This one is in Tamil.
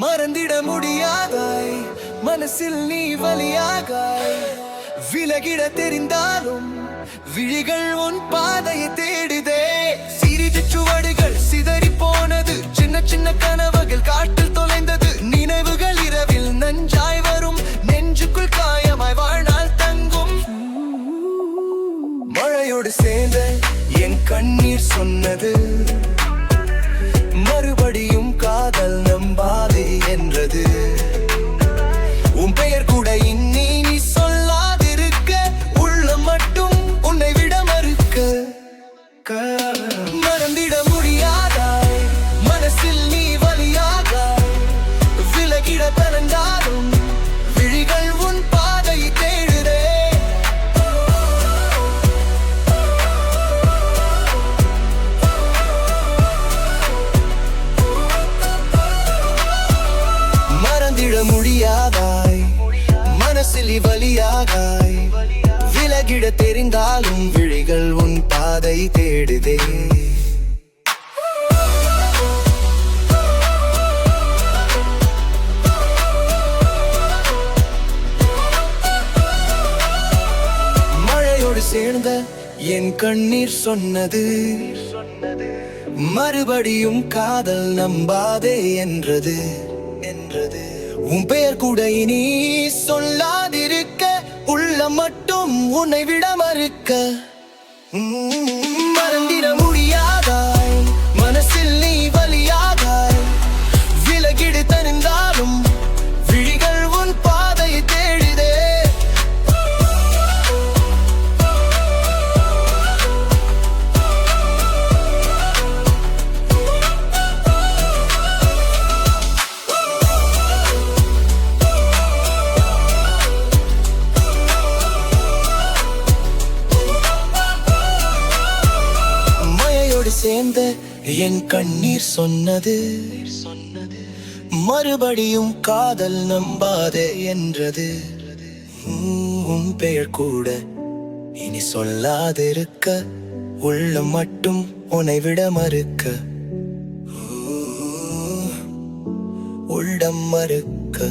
மறந்திட முடியாதாய். மனசில் நீ வலியாகாய். விலகிட தெரிந்தாலும் விழிகள் உன் பாதையை தேடுதே. சிறிது சுவடுகள் சிதறி போனது. சின்ன சின்ன கனவுகள் காட்டில் தொலைந்தது. நினைவுகள் இரவில் நஞ்சாய் வரும். நெஞ்சுக்குள் காயமாய் வாழ்நாள் தங்கும். மழையோடு சேர்ந்த என் கண்ணீர் சொன்னது. மறந்திட முடியாதாய்? மனசில் வலியாகாய் விலகிட தெரிந்தாலும் விழிகள் உன் பாதை தேடுதே. மழையோடு சேர்ந்த என் கண்ணீர் சொன்னது மறுபடியும் காதல் நம்பாதே என்றது என்றது. உன் பெயர் கூட இனி சொல்லாதிருக்க உள்ள மட்டும் உன்னை விட மறுக்க. மறந்தி சேர்ந்த என் கண்ணீர் சொன்னது. சொன்னது மறுபடியும் காதல் நம்பாதே என்றது. உன் பெயர் கூட இனி சொல்லாதிருக்க உள்ளம் மட்டும் உன்னை விட மறுக்க. உள்ளம் மறுக்க.